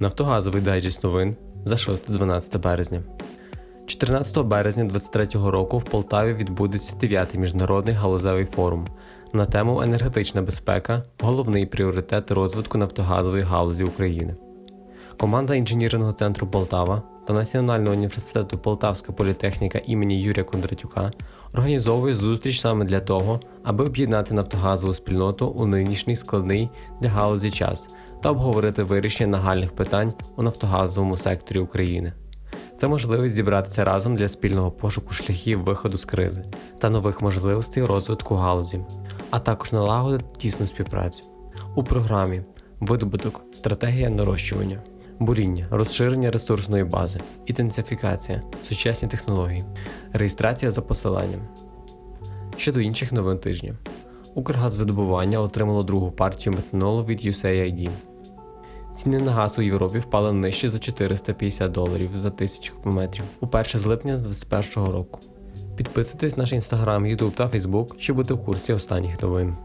Нафтогазовий дайджест новин за 6-12 березня. 14 березня 2023 року в Полтаві відбудеться 9-й міжнародний галузевий форум на тему енергетична безпека, головний пріоритет розвитку нафтогазової галузі України. Команда інженірного центру Полтава та Національного університету Полтавська політехніка імені Юрія Кондратюка організовує зустріч саме для того, аби об'єднати нафтогазову спільноту у нинішній складний для галузі час та обговорити вирішення нагальних питань у нафтогазовому секторі України. Це можливість зібратися разом для спільного пошуку шляхів виходу з кризи та нових можливостей розвитку галузі, а також налагодити тісну співпрацю. У програмі видобуток, стратегія нарощування, буріння, розширення ресурсної бази, інтенсифікація, сучасні технології, реєстрація за посиланням. Щодо інших новин тижня, Укргазвидобування отримало другу партію метанолу від USAID. Ціни на газ у Європі впали нижче за 450 доларів за тисячу кубометрів уперше з липня з 2021 року. Підписуйтесь на наш інстаграм, Ютуб та Фейсбук, щоб бути в курсі останніх новин.